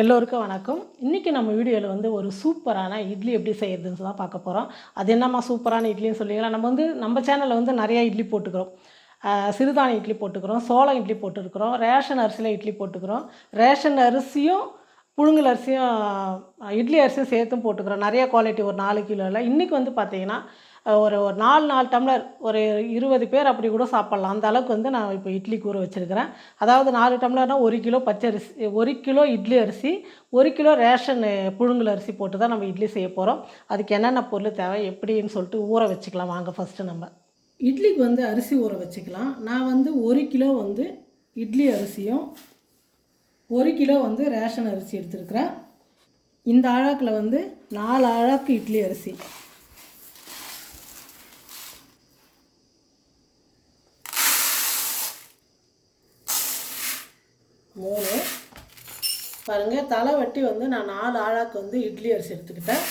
எல்லோருக்கும் வணக்கம். இன்றைக்கி நம்ம வீடியோவில் வந்து ஒரு சூப்பரான இட்லி எப்படி செய்கிறதுன்னு தான் பார்க்க போகிறோம் அது என்னம்மா சூப்பரான இட்லின்னு சொல்லிங்களா நம்ம வந்து நம்ம சேனலில் வந்து நிறையா இட்லி போட்டுக்கிறோம். சிறுதானிய இட்லி போட்டுக்கிறோம் சோளம் இட்லி போட்டுருக்குறோம் ரேஷன் அரிசியில் இட்லி போட்டுக்கிறோம். ரேஷன் அரிசியும் புழுங்கல் அரிசியும் இட்லி அரிசியும் சேர்த்தும் போட்டுக்கிறோம். நிறைய குவாலிட்டி ஒரு நாலு கிலோவில் இன்றைக்கி வந்து பார்த்தீங்கன்னா ஒரு ஒரு நாலு நாலு டம்ளர் ஒரு இருபது பேர் அப்படி கூட சாப்பிட்லாம். அந்த அளவுக்கு வந்து நான் இப்போ இட்லி கூற வச்சுருக்கிறேன். அதாவது நாலு டம்ளர்னால் ஒரு கிலோ பச்சை அரிசி ஒரு கிலோ இட்லி அரிசி ஒரு கிலோ ரேஷன் புழுங்கல் அரிசி போட்டு தான் நம்ம இட்லி செய்ய போகிறோம் அதுக்கு என்னென்ன பொருள் தேவை எப்படின்னு சொல்லிட்டு ஊற வச்சுக்கலாம். வாங்க ஃபஸ்ட்டு நம்ம. இட்லிக்கு வந்து அரிசி ஊற வச்சுக்கலாம். நான் வந்து ஒரு கிலோ வந்து இட்லி அரிசியும் ஒரு கிலோ வந்து ரேஷன் அரிசி எடுத்துருக்குறேன். இந்த ஆழாக்கில் வந்து நாலு ஆழாக்கு இட்லி அரிசி. மூணு. பாருங்கள் தலை வட்டி வந்து நான் நாலு ஆழாக்கு வந்து இட்லி அரிசி எடுத்துக்கிட்டேன்.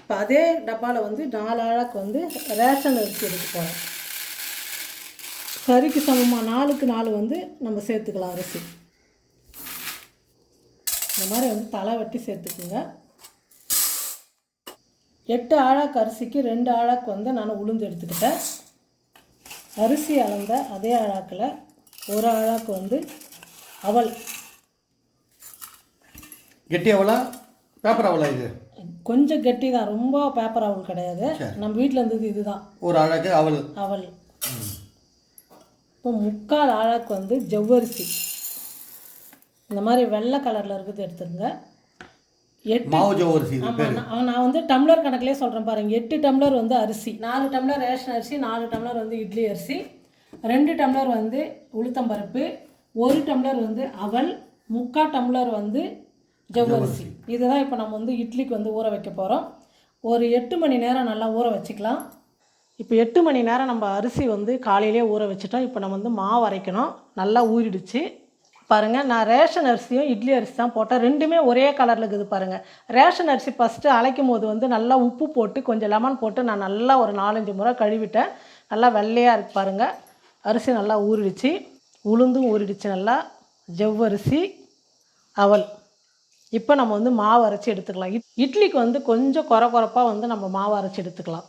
இப்போ அதே டப்பாவில் வந்து நாலு ஆழாக்கு வந்து ரேஷன் அரிசி எடுத்து போகிறேன் கறிக்கு சமமாக நாலுக்கு நாலு வந்து நம்ம சேர்த்துக்கலாம் அரிசி. இந்த மாதிரி வந்து தலை வெட்டி சேர்த்துக்குங்க. எட்டு ஆழாக்கு அரிசிக்கு ரெண்டு ஆழாக்கு வந்து நான் உளுந்து எடுத்துக்கிட்டேன். அரிசி அளந்த அதே ஆழாக்கில் ஒரு ஆழாக்கு வந்து அவல். கெட்டி அவலா? பேப்பர் அவலா இது? கொஞ்சம் கெட்டி தான் ரொம்ப பேப்பர் அவல் கிடையாது. நம்ம வீட்டில் இருந்தது இதுதான். ஒரு அழகு அவல். அவல். இப்போ முக்கால் ஆழாக்கு வந்து ஜவ்வரிசி. இந்த மாதிரி வெள்ளை கலரில் இருக்குது எடுத்துருங்க எட்டு ஆமாம் நான் நான் வந்து டம்ளர் கணக்கிலே சொல்கிறேன் பாருங்க. எட்டு டம்ளர் வந்து அரிசி நாலு டம்ளர் ரேஷன் அரிசி நாலு டம்ளர் வந்து இட்லி அரிசி ரெண்டு டம்ளர் வந்து உளுத்தம்பருப்பு ஒரு டம்ளர் வந்து அவல் முக்கால் டம்ளர் வந்து ஜவ்வரிசி. இதுதான் இப்போ நம்ம வந்து இட்லிக்கு வந்து ஊற வைக்க போகிறோம் ஒரு எட்டு மணி நேரம் நல்லா ஊற வச்சுக்கலாம். இப்போ எட்டு மணி நேரம் நம்ம அரிசி வந்து காலையிலே ஊற வச்சுட்டோம். இப்போ நம்ம வந்து மாவு அரைக்கணும். நல்லா ஊறிடுச்சு. பாருங்கள் நான் ரேஷன் அரிசியும் இட்லி அரிசி தான் போட்டேன். ரெண்டுமே ஒரே கலரில் இருக்குது பாருங்கள் ரேஷன் அரிசி ஃபஸ்ட்டு அரைக்கும் போது வந்து நல்லா உப்பு போட்டு கொஞ்சம் லெமன் போட்டு நான் நல்லா ஒரு நாலஞ்சு முறை கழுவிட்டேன். நல்லா வெள்ளையாக இருக்கு பாருங்கள் அரிசி நல்லா ஊறிடுச்சு. உளுந்தும் ஊறிடுச்சு நல்லா. ஜவ்வரிசி அவல். இப்போ நம்ம வந்து மாவு அரைச்சி எடுத்துக்கலாம். இட் இட்லிக்கு வந்து கொஞ்சம் குறை குறைப்பாக வந்து நம்ம மாவு அரைச்சி எடுத்துக்கலாம்.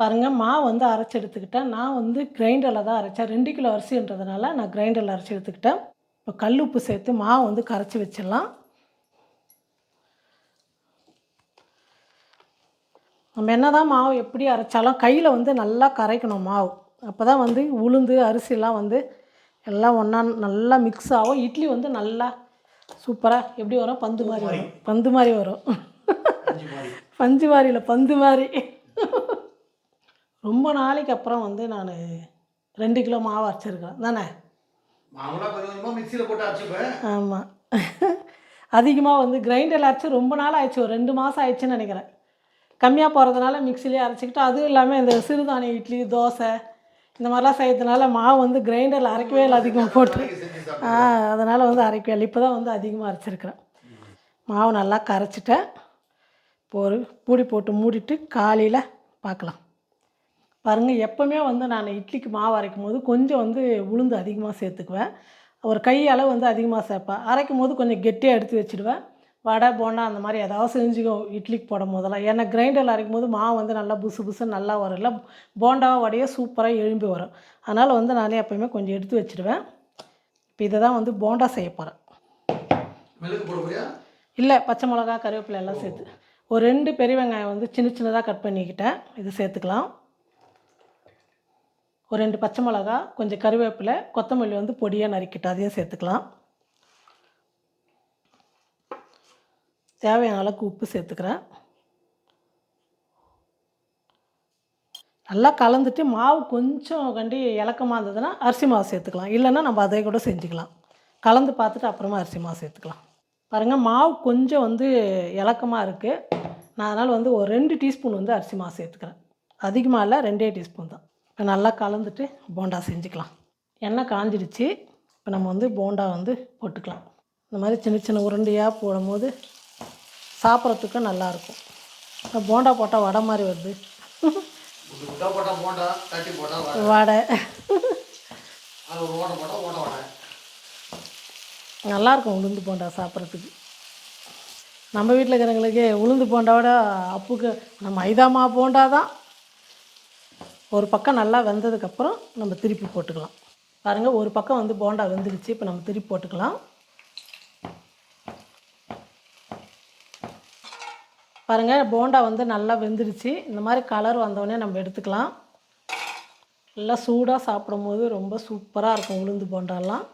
பாருங்கள் மாவு வந்து அரைச்சி எடுத்துக்கிட்டேன். நான் வந்து கிரைண்டரில் தான் அரைச்சேன். ரெண்டு கிலோ அரிசின்றதுனால நான் கிரைண்டரில் அரைச்சி எடுத்துக்கிட்டேன். இப்போ கல் உப்பு சேர்த்து மாவு வந்து கரைச்சி வச்சிடலாம். நம்ம என்ன தான் மாவு எப்படி அரைச்சாலும் கையில் வந்து நல்லா கரைக்கணும் மாவு. அப்போ தான் வந்து உளுந்து அரிசிலாம் வந்து எல்லாம் ஒன்றா நல்லா மிக்ஸ் ஆகும். இட்லி வந்து நல்லா சூப்பராக எப்படி வரும்? பந்து மாதிரி வரும். பந்து மாதிரி வரும். பஞ்சு மாதிரியில் பந்து மாதிரி. ரொம்ப நாளைக்கு அப்புறம் வந்து நான் ரெண்டு கிலோ மாவு அரைச்சிருக்கேன். தானே? ஆமாம் அதிகமாக வந்து கிரைண்டரில் அரைச்சி ரொம்ப நாள் ஆயிடுச்சு. ஒரு ரெண்டு மாதம் ஆயிடுச்சுன்னு நினைக்கிறேன். கம்மியாக போகிறதுனால மிக்சிலே அரைச்சிக்கிட்டு அதுவும் இல்லாமல் இந்த சிறுதானிய இட்லி தோசை இந்த மாதிரிலாம் செய்யறதுனால மாவு வந்து கிரைண்டரில் அரைக்கவே இல்லை அதிகமாக போட்டு. ஆ அதனால் வந்து அரைக்கவே இல்லை. இப்போ தான் வந்து அதிகமாக அரைச்சிருக்கிறேன். மாவு நல்லா கரைச்சிட்டேன். இப்போ ஒரு பூடி போட்டு மூடிட்டு காலையில் பார்க்கலாம் பாருங்கள் எப்போவுமே வந்து நான் இட்லிக்கு மாவு அரைக்கும் போது கொஞ்சம் வந்து உளுந்து அதிகமாக சேர்த்துக்குவேன். ஒரு கை அளவு வந்து அதிகமாக சேர்ப்பேன். அரைக்கும் போது கொஞ்சம் கெட்டியாக எடுத்து வச்சுடுவேன். வடை போண்டா அந்த மாதிரி ஏதாவது செஞ்சுக்கோ இட்லிக்கு போடும் போதெல்லாம். ஏன்னா கிரைண்டரில் அரைக்கும் போது மாவு வந்து நல்லா புசு புசு நல்லா வரும் இல்லை? போண்டாவோ வடையோ சூப்பராக எழும்பி வரும். அதனால் வந்து நானே எப்போயுமே கொஞ்சம் எடுத்து வச்சுடுவேன். இப்போ இதை தான் வந்து போண்டா செய்ய போகிறேன் இல்லை பச்சை மிளகா கருவேப்பிலை எல்லாம் சேர்த்து. ஒரு ரெண்டு பெரிய வெங்காயம் வந்து சின்ன சின்னதாக கட் பண்ணிக்கிட்டேன். இது சேர்த்துக்கலாம். ஒரு ரெண்டு பச்சை மிளகா கொஞ்சம் கருவேப்பிலை கொத்தமல்லி வந்து பொடியாக நறுக்கிட்டு அதையும் சேர்த்துக்கலாம். தேவையான அளவுக்கு உப்பு சேர்த்துக்கிறேன். நல்லா கலந்துட்டு மாவு கொஞ்சம் கண்டி இலக்கமாக இருந்ததுன்னா அரிசி மாவு சேர்த்துக்கலாம். இல்லைன்னா நம்ம அதை கூட செஞ்சுக்கலாம். கலந்து பார்த்துட்டு அப்புறமா அரிசி மாவு சேர்த்துக்கலாம். பாருங்கள் மாவு கொஞ்சம் வந்து இலக்கமாக இருக்குது நான் அதனால் வந்து ஒரு ரெண்டு டீஸ்பூன் வந்து அரிசி மாவு சேர்த்துக்கிறேன். அதிகமாக இல்லை ரெண்டே டீஸ்பூன் தான். இப்போ நல்லா கலந்துட்டு போண்டா செஞ்சுக்கலாம். எண்ணெய் காஞ்சிடுச்சு. இப்போ நம்ம வந்து போண்டா வந்து போட்டுக்கலாம். இந்த மாதிரி சின்ன சின்ன உருண்டையாக போடும்போது சாப்பிட்றதுக்கும் நல்லாயிருக்கும். இப்போ போண்டா போட்டால் வடை மாதிரி வருது. வடை. நல்லாயிருக்கும் உளுந்து போண்டா சாப்பிட்றதுக்கு. நம்ம வீட்டில் இருக்கிறவங்களுக்கு உளுந்து போண்டாவோட அப்புக்கு நம்ம மைதா மாவு போண்டா தான். ஒரு பக்கம் நல்லா வெந்ததுக்கப்புறம் நம்ம திருப்பி போட்டுக்கலாம். பாருங்கள் ஒரு பக்கம் வந்து போண்டா வெந்துடுச்சு இப்போ நம்ம திருப்பி போட்டுக்கலாம். பாருங்கள் போண்டா வந்து நல்லா வெந்துடுச்சு இந்த மாதிரி கலர் வந்தோடனே நம்ம எடுத்துக்கலாம். நல்லா சூடாக சாப்பிடும்போது ரொம்ப சூப்பராக இருக்கும் உளுந்து போண்டாலாம்.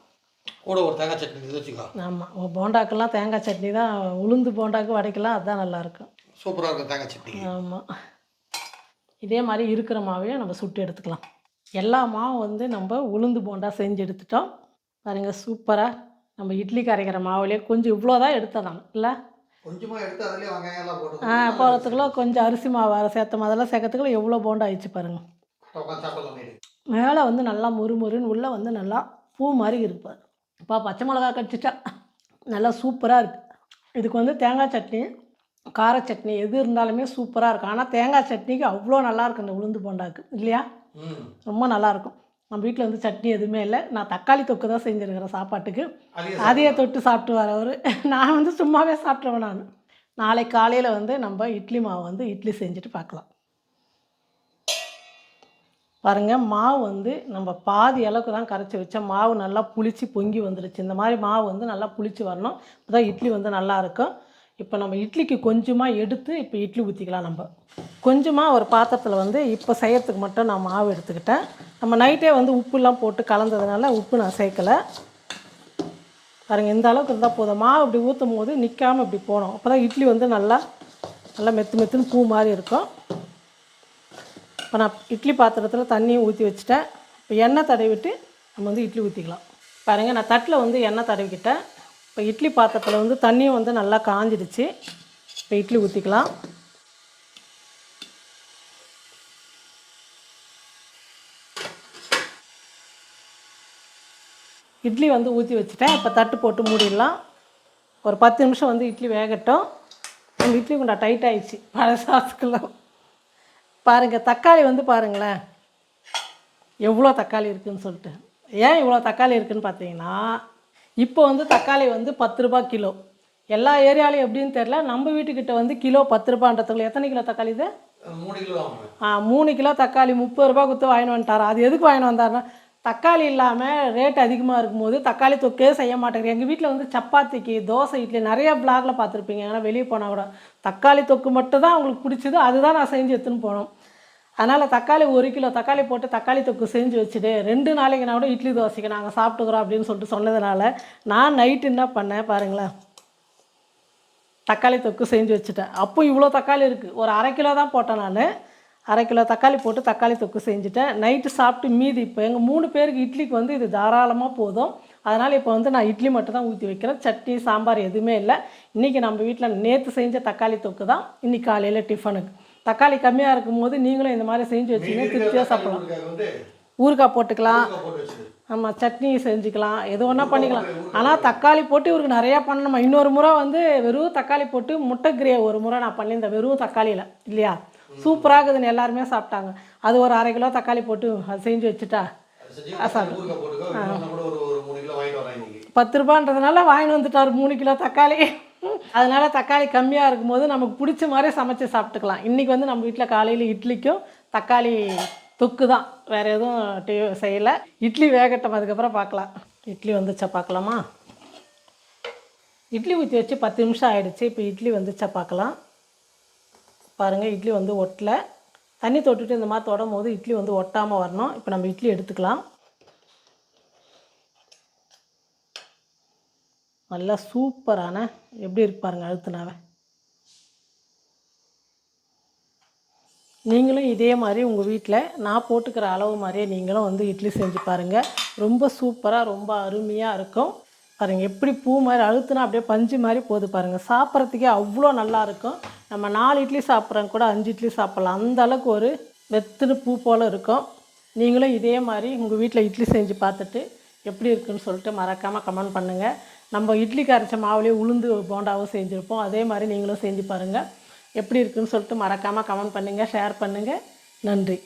கூட ஒரு தேங்காய் சட்னி வச்சுக்கோ ஆமாம் போண்டாக்கெல்லாம் தேங்காய் சட்னி தான். உளுந்து போண்டாக்கு வடைக்கெல்லாம் அதுதான் நல்லாயிருக்கும் சூப்பராக இருக்கும் தேங்காய் சட்னி. ஆமாம் இதே மாதிரி இருக்கிற மாவையும் நம்ம சுட்டு எடுத்துக்கலாம். எல்லா மாவும் வந்து நம்ம உளுந்து போண்டா செஞ்சு எடுத்துட்டோம். பாருங்கள் சூப்பராக நம்ம இட்லிக்கு அரைக்கிற மாவுலேயே கொஞ்சம் இவ்வளோ தான் எடுத்ததான் இல்லை? ஆ போகிறதுக்குள்ள கொஞ்சம் அரிசி மாவு சேர்த்தோம் அதெல்லாம் சேர்க்கறதுக்குள்ள எவ்வளோ போண்டா ஆயிடுச்சு பாருங்கள் மேலே வந்து நல்லா முறுமுறுன்னு உள்ளே வந்து நல்லா பூ மாதிரி இருப்பார் இப்போ பச்சை மிளகா கடிச்சிட்டா. நல்லா சூப்பராக இருக்குது இதுக்கு வந்து தேங்காய் சட்னி கார சட்னி எது இருந்தாலுமே சூப்பராக இருக்கும். ஆனால் தேங்காய் சட்னிக்கு அவ்வளோ நல்லா இருக்கும் இந்த உளுந்து போண்டாக்கு. இல்லையா? ரொம்ப நல்லாயிருக்கும் நம்ம வீட்டில் வந்து சட்னி எதுவுமே இல்லை. நான் தக்காளி தொக்கு தான் செஞ்சுருக்கிறேன் சாப்பாட்டுக்கு. அதே அதையே தொட்டு சாப்பிட்டு வரவர் நான் வந்து சும்மாவே சாப்பிட்ருவேன் நான். நாளைக்கு காலையில் வந்து நம்ம இட்லி மாவு வந்து இட்லி செஞ்சுட்டு பார்க்கலாம். பாருங்கள் மாவு வந்து நம்ம பாதி அளவுக்கு தான் கரைச்சி வச்சோம். மாவு நல்லா புளிச்சு பொங்கி வந்துடுச்சு இந்த மாதிரி மாவு வந்து நல்லா புளிச்சு வரணும். அப்போ தான் இட்லி வந்து நல்லா இருக்கும். இப்போ நம்ம இட்லிக்கு கொஞ்சமாக எடுத்து இப்போ இட்லி ஊற்றிக்கலாம் நம்ம. கொஞ்சமாக ஒரு பாத்திரத்தில் வந்து இப்போ செய்யறதுக்கு மட்டும் நான் மாவு எடுத்துக்கிட்டேன். நம்ம நைட்டே வந்து உப்புலாம் போட்டு கலந்ததுனால உப்பு நான் சேர்க்கலை. பாருங்கள் இந்த அளவுக்கு இருந்தால் போதும். மாவு இப்படி ஊற்றும் போது நிற்காம இப்படி போனோம். அப்போ தான் இட்லி வந்து நல்லா நல்லா மெத்து மெத்துன்னு பூ மாதிரி இருக்கும். இப்போ நான் இட்லி பாத்திரத்தில் தண்ணியும் ஊற்றி வச்சுட்டேன். இப்போ எண்ணெய் தடவிட்டு நம்ம வந்து இட்லி ஊற்றிக்கலாம் பாருங்கள் நான் தட்டில் வந்து எண்ணெய் தடவிக்கிட்டேன். இப்போ இட்லி பாத்திரத்தில் வந்து தண்ணியும் வந்து நல்லா காஞ்சிடுச்சு. இப்போ இட்லி ஊற்றிக்கலாம் இட்லி வந்து ஊற்றி வச்சுட்டேன். இப்போ தட்டு போட்டு மூடிடலாம். ஒரு பத்து நிமிஷம் வந்து இட்லி வேகட்டும். நம்ம இட்லி குண்டா டைட் ஆகிடுச்சு பழைய சாஸ்க்குலாம் பாருங்கள் தக்காளி வந்து பாருங்களேன். எவ்வளோ தக்காளி இருக்குதுன்னு சொல்லிட்டு. ஏன் இவ்வளோ தக்காளி இருக்குதுன்னு பார்த்தீங்கன்னா இப்போ வந்து தக்காளி வந்து பத்து ரூபாய் கிலோ. எல்லா ஏரியாலையும் எப்படின்னு தெரில நம்ம வீட்டுக்கிட்ட வந்து கிலோ பத்து ரூபான்றதுக்குள்ள எத்தனை கிலோ தக்காளி இது? மூணு கிலோ ஆ மூணு கிலோ தக்காளி முப்பது ரூபா கொடுத்து வாங்கிட்டு வந்துட்டாரா? அது எதுக்கு வாங்கிட்டு வந்தாருன்னா தக்காளி இல்லாமல் ரேட் அதிகமாக இருக்கும்போது தக்காளி தொக்கே செய்ய மாட்டேங்குது எங்கள் வீட்டில் வந்து சப்பாத்திக்கு தோசை இட்லி நிறைய பிளாக்ல பார்த்துருப்பீங்க. ஏன்னா வெளியே போனால் கூட தக்காளி தொக்கு மட்டும் தான் அவங்களுக்கு பிடிச்சது. அதுதான் நான் செஞ்சு எடுத்துன்னு போனோம். அதனால் தக்காளி ஒரு கிலோ தக்காளி போட்டு தக்காளி தொக்கு செஞ்சு வச்சுட்டு ரெண்டு நாளைக்குனா கூட இட்லி தோசைக்கு நாங்கள் சாப்பிட்டுக்கிறோம் அப்படின்னு சொல்லிட்டு சொன்னதுனால நான் நைட்டு என்ன பண்ணேன் பாருங்களேன். தக்காளி தொக்கு செஞ்சு வச்சுட்டேன். அப்போ இவ்வளோ தக்காளி இருக்குது ஒரு அரை கிலோ தான் போட்டேன் நான். அரை கிலோ தக்காளி போட்டு தக்காளி தொக்கு செஞ்சுட்டேன். நைட்டு சாப்பிட்டு மீதி இப்போ எங்கள் மூணு பேருக்கு இட்லிக்கு வந்து இது தாராளமாக போதும். அதனால் இப்போ வந்து நான் இட்லி மட்டும் தான் ஊற்றி வைக்கிறேன். சட்னி சாம்பார் எதுவுமே இல்லை. இன்றைக்கி நம்ம வீட்டில் நேற்று செஞ்ச தக்காளி தொக்கு தான். இன்றைக்கி காலையில் டிஃபனுக்கு தக்காளி கம்மியாக இருக்கும்போது நீங்களும் இந்த மாதிரி செஞ்சு வச்சிங்கன்னா திருப்தியாக சாப்பிடலாம். ஊறுகாய் போட்டுக்கலாம். ஆமாம் சட்னி செஞ்சுக்கலாம். எது ஒன்றா பண்ணிக்கலாம். ஆனால் தக்காளி போட்டு இவருக்கு நிறையா பண்ணணுமா. இன்னொரு முறை வந்து வெறும் தக்காளி போட்டு முட்டை கிரேவி ஒரு முறை நான் பண்ணியிருந்தேன். வெறும் தக்காளியில் இல்லையா? சூப்பராக இருக்குதுன்னு எல்லாருமே சாப்பிட்டாங்க. அது ஒரு அரை கிலோ தக்காளி போட்டு அது செஞ்சு வச்சுட்டா இன்னைக்கு. பத்து ரூபான்றதுனால வாங்கிட்டு வந்துட்டார். மூணு கிலோ தக்காளி. அதனால் தக்காளி கம்மியாக இருக்கும்போது நமக்கு பிடிச்ச மாதிரி சமைச்சு சாப்பிட்டுக்கலாம். இன்றைக்கி வந்து நம்ம வீட்டில் காலையில் இட்லிக்கும் தக்காளி தொக்கு தான் வேறு எதுவும் டே செய்யலை. இட்லி வேகட்டும் அதுக்கப்புறம் பார்க்கலாம். இட்லி வந்துச்சா பார்க்கலாமா? இட்லி ஊற்றி வச்சு பத்து நிமிஷம் ஆகிடுச்சு இப்போ இட்லி வந்துச்சா பார்க்கலாம். பாருங்கள் இட்லி வந்து ஒட்டலை. தண்ணி தொட்டுட்டு இந்த மாதிரி தொடும் போது இட்லி வந்து ஒட்டாமல் வரணும். இப்போ நம்ம இட்லி எடுத்துக்கலாம். நல்லா சூப்பரான எப்படி இருப்பாருங்க அழுத்தினாவை. நீங்களும் இதே மாதிரி உங்கள் வீட்டில் நான் போட்டுக்கிற அளவு மாதிரியே நீங்களும் வந்து இட்லி செஞ்சு பாருங்கள் ரொம்ப சூப்பராக ரொம்ப அருமையாக இருக்கும். பாருங்கள் எப்படி பூ மாதிரி அழுத்துனா அப்படியே பஞ்சு மாதிரி போகுது பாருங்கள் சாப்பிட்றதுக்கே அவ்வளோ நல்லா இருக்கும். நம்ம நாலு இட்லி சாப்பிட்றவங்க கூட அஞ்சு இட்லி சாப்பிட்லாம். அந்த அளவுக்கு ஒரு வெத்துன்னு பூ போல் இருக்கும். நீங்களும் இதே மாதிரி உங்கள் வீட்டில் இட்லி செஞ்சு பார்த்துட்டு எப்படி இருக்குன்னு சொல்லிட்டு மறக்காமல் கமெண்ட் பண்ணுங்கள் நம்ம இட்லி கரைச்ச மாவுலேயே உளுந்து போண்டாவும் செஞ்சுருப்போம். அதே மாதிரி நீங்களும் செஞ்சு பாருங்கள் எப்படி இருக்குன்னு சொல்லிட்டு மறக்காமல் கமெண்ட் பண்ணுங்கள் ஷேர் பண்ணுங்கள் நன்றி.